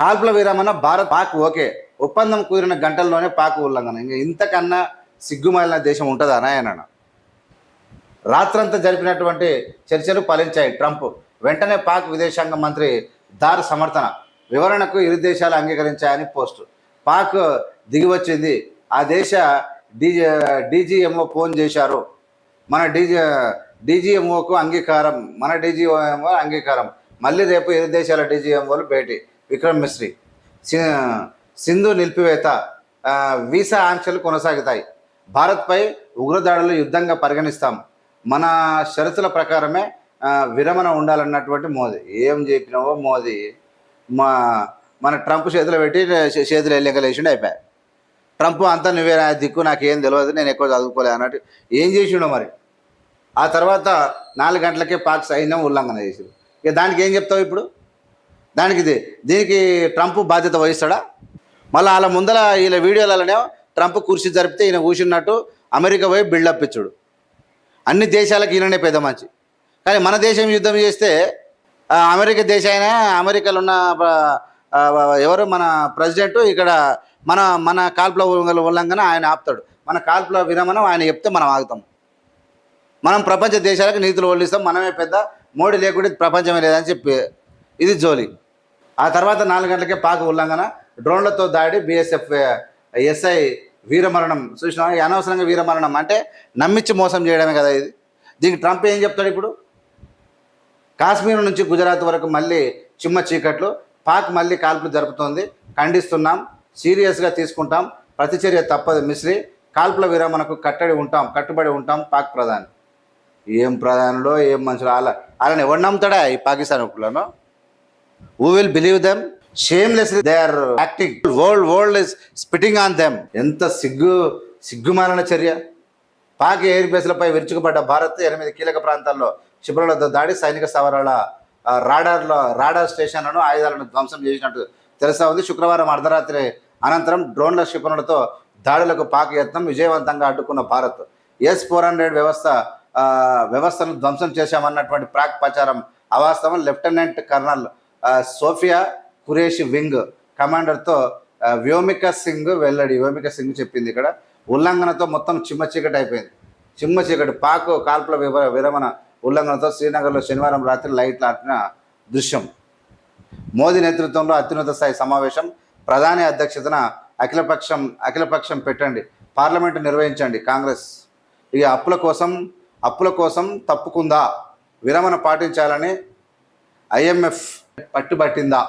కాల్పుల విరమణ భారత్ పాక్ ఓకే. ఒప్పందం కుదిరిన గంటల్లోనే పాక్ ఉల్లంఘన. ఇంకా ఇంతకన్నా సిగ్గుమాలిన దేశం ఉంటుందా నాయన రాత్రంతా జరిపినటువంటి చర్చలు ఫలించాయి ట్రంప్. వెంటనే పాక్ విదేశాంగ మంత్రి దార్ సమర్థన. వివరణకు ఇరు దేశాలు అంగీకరించాయని పోస్టు. పాక్ దిగివచ్చింది. ఆ దేశ డీజీ డీజీఎంఓ ఫోన్ చేశారు. మన డీజీ డీజీఎంఓకు అంగీకారం. మన డీజీఎంఓ అంగీకారం. మళ్ళీ రేపు ఇరు దేశాల డీజీఎంఓలు భేటీ. విక్రమ్ మిశ్రీ సింధు నిలిపివేత వీసా ఆంక్షలు కొనసాగుతాయి. భారత్పై ఉగ్రదాడులు యుద్ధంగా పరిగణిస్తాం. మన షరతుల ప్రకారమే విరమణ ఉండాలన్నటువంటి మోదీ. ఏం చెప్పినావో మోదీ. మా మన ట్రంప్ చేతులు పెట్టి చే- చేతులు ఎల్లెంకలేసిండు అయిపోయాయి ట్రంప్ అంతా నువ్వే నా దిక్కు నాకు ఏం తెలియదు నేను ఎక్కువ చదువుకోలే అన్నట్టు ఏం చేసిండో మరి? ఆ తర్వాత నాలుగు గంటలకే పాక్ సైన్యం ఉల్లంఘన చేసిండు ఇక దానికి ఏం చెప్తావు ఇప్పుడు? దానికి ఇది దీనికి ట్రంప్ బాధ్యత వహిస్తాడా? మళ్ళీ వాళ్ళ ముందర వీళ్ళ వీడియోలలోనే ట్రంప్ కుర్చీ జరిపితే ఈయన కూర్చున్నట్టు అమెరికా పోయి బిల్డప్ ఇచ్చాడు. అన్ని దేశాలకు ఈయననే పెద్ద మంచి కానీ మన దేశం యుద్ధం చేస్తే అమెరికా దేశ అయినా అమెరికాలో ఉన్న ఎవరు మన ప్రెసిడెంట్ ఇక్కడ మన మన కాల్పుల ఉల్లంఘన- ఆయన ఆపుతాడు. మన కాల్పుల విరమణం ఆయన చెప్తే మనం ఆగుతాం. మనం ప్రపంచ దేశాలకు నీతులు వల్లిస్తాం. మనమే పెద్ద మోడీ లేకుంటే ప్రపంచమే లేదని చెప్పి ఇది జోలి. ఆ తర్వాత నాలుగు గంటలకే పాక ఉల్లంఘన. డ్రోన్లతో దాడి బీఎస్ఎఫ్ ఎస్ఐ వీరమరణం చూసిన అనవసరంగా వీరమరణం అంటే నమ్మించి మోసం చేయడమే కదా ఇది. దీనికి ట్రంప్ ఏం చెప్తాడు ఇప్పుడు? కాశ్మీర్ నుంచి గుజరాత్ వరకు మళ్ళీ చిమ్మ చీకట్లు పాక్ మళ్ళీ కాల్పులు జరుపుతోంది. ఖండిస్తున్నాం సీరియస్గా తీసుకుంటాం. ప్రతిచర్య తప్పదు మిశ్రీ. కాల్పుల విరమణకు కట్టడి ఉంటాం కట్టుబడి ఉంటాం పాక్ ప్రధాని. ఏం ప్రధానులో ఏం మనుషులు అలా అలానే ఎవరు నమ్ముతాడా ఈ Pakistan ఒప్పులను who will believe them shameless they are acting world world is spitting on them ఎంత సిగ్గు సిగ్గుమాలిన చర్య. పాక్ ఎయిర్ బేస్లపై విరుచుకుపడ్డ భారత్ ఎనిమిది కీలక ప్రాంతాల్లో క్షిపణులతో దాడి సైనిక స్థావరాల రాడార్ల రాడార్ స్టేషన్లను ఆయుధాలను ధ్వంసం చేసినట్టు తెలుస్తా ఉంది. శుక్రవారం అర్ధరాత్రి అనంతరం డ్రోన్ల క్షిపణులతో దాడులకు పాక్ యత్నం విజయవంతంగా అడ్డుకున్న భారత్. ఎస్ ఫోర్ హండ్రెడ్ వ్యవస్థ వ్యవస్థను ధ్వంసం చేశామన్నటువంటి ప్రాక్ ప్రచారం అవాస్తవం. Lieutenant colonel Sofiya Qureshi wing కమాండర్తో Vyomika Singh వెల్లడి. వ్యోమిక సింగ్ చెప్పింది ఇక్కడ. ఉల్లంఘనతో మొత్తం చిమ్మ చీకటి అయిపోయింది. చిమ్మ చీకటి పాక్ కాల్పుల విరమణ ఉల్లంఘనతో శ్రీనగర్లో శనివారం రాత్రి లైట్లు ఆపిన దృశ్యం. మోదీ నేతృత్వంలో అత్యున్నత స్థాయి సమావేశం. ప్రధాని అధ్యక్షతన అఖిలపక్షం అఖిలపక్షం పెట్టండి. పార్లమెంటు నిర్వహించండి కాంగ్రెస్. ఇక అప్పుల కోసం అప్పుల కోసం తప్పుకుందా? విరమణ పాటించాలని ఐఎంఎఫ్ పట్టుబట్టిందా?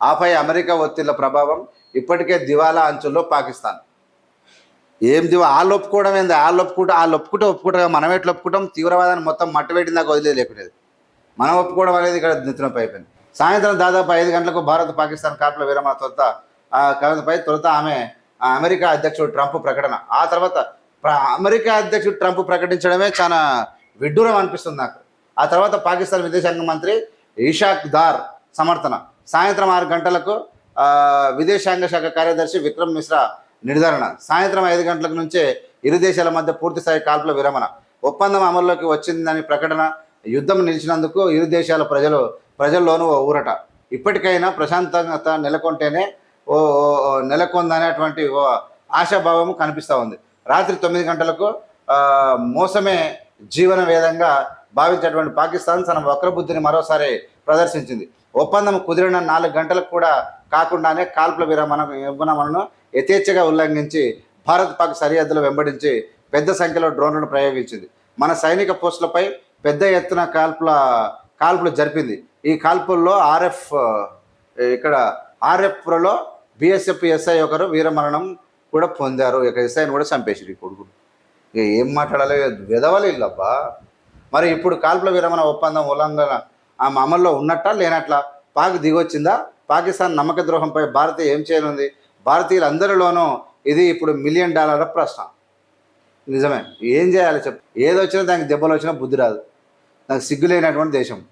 ఆపై అమెరికా ఒత్తిళ్ళ ప్రభావం ఇప్పటికే దివాలా అంచుల్లో పాకిస్తాన్. ఏం దివా వాళ్ళు ఒప్పుకోవడం ఏంది? వాళ్ళు ఒప్పుకుంటే వాళ్ళు ఒప్పుకుంటే ఒప్పుకుంటారు మనం ఎట్లా ఒప్పుకుంటాం? తీవ్రవాదాన్ని మొత్తం మట్టబెట్టిన దాకా వదిలేదు లేకునేది మనం ఒప్పుకోవడం అనేది ఇక్కడ నిత్యనొప్పి అయిపోయింది. సాయంత్రం దాదాపు ఐదు గంటలకు భారత్ పాకిస్తాన్ కాపుల విరమణ తొలుత కవితపై తొలుత ఆమె అమెరికా అధ్యక్షుడు ట్రంప్ ప్రకటన. ఆ తర్వాత అమెరికా అధ్యక్షుడు ట్రంప్ ప్రకటించడమే చాలా విడ్డూరం అనిపిస్తుంది నాకు. ఆ తర్వాత పాకిస్తాన్ విదేశాంగ మంత్రి ఇషాక్ దార్ సమర్థన. సాయంత్రం ఆరు గంటలకు విదేశాంగ శాఖ కార్యదర్శి విక్రమ్ మిశ్రా నిర్ధారణ. సాయంత్రం ఐదు గంటలకు నుంచే ఇరు దేశాల మధ్య పూర్తిస్థాయి కాల్పుల విరమణ. ఒప్పందం అమల్లోకి వచ్చిందని ప్రకటన యుద్ధం నిలిచినందుకు ఇరు దేశాల ప్రజలు ప్రజల్లోనూ ఓ ఊరట. ఇప్పటికైనా ప్రశాంతత నెలకొంటేనే ఓ నెలకొందనేటువంటి ఓ ఆశాభావం కనిపిస్తూ ఉంది. రాత్రి తొమ్మిది గంటలకు మోసమే జీవన వేదంగా భావించినటువంటి పాకిస్తాన్ తన వక్రబుద్ధిని మరోసారి ప్రదర్శించింది. ఒప్పందం కుదిరిన నాలుగు గంటలకు కూడా కాకుండానే కాల్పుల విరమణ విరమణను యథేచ్ఛగా ఉల్లంఘించి భారత్ పాక్ సరిహద్దులు వెంబడించి పెద్ద సంఖ్యలో డ్రోన్లను ప్రయోగించింది. మన సైనిక పోస్టులపై పెద్ద ఎత్తున కాల్పుల కాల్పులు జరిపింది. ఈ కాల్పుల్లో ఆర్ఎఫ్ ఇక్కడ ఆర్ఎఫ్లో బిఎస్ఎఫ్ ఎస్ఐ ఒకరు వీరమరణం కూడా పొందారు. ఇక ఎస్ఐని కూడా చంపేసారు ఈ కొడుకులు. ఇక ఏం మాట్లాడాలి విధవలు ఇల్లబ్బా మరి ఇప్పుడు కాల్పుల విరమణ ఒప్పందం ఉల్లంఘన ఆమె అమల్లో ఉన్నట్టా లేనట్లా? పాక్ దిగొచ్చిందా? పాకిస్తాన్ నమ్మక ద్రోహంపై భారత్ ఏం చేయనుంది? భారతీయులందరిలోనూ ఇది ఇప్పుడు మిలియన్ డాలర్ల ప్రశ్న. నిజమే. ఏం చేయాలి చెప్పు? ఏదొచ్చినా దానికి దెబ్బలు వచ్చినా బుద్ధి రాదు. నాకు సిగ్గు లేనటువంటి దేశం.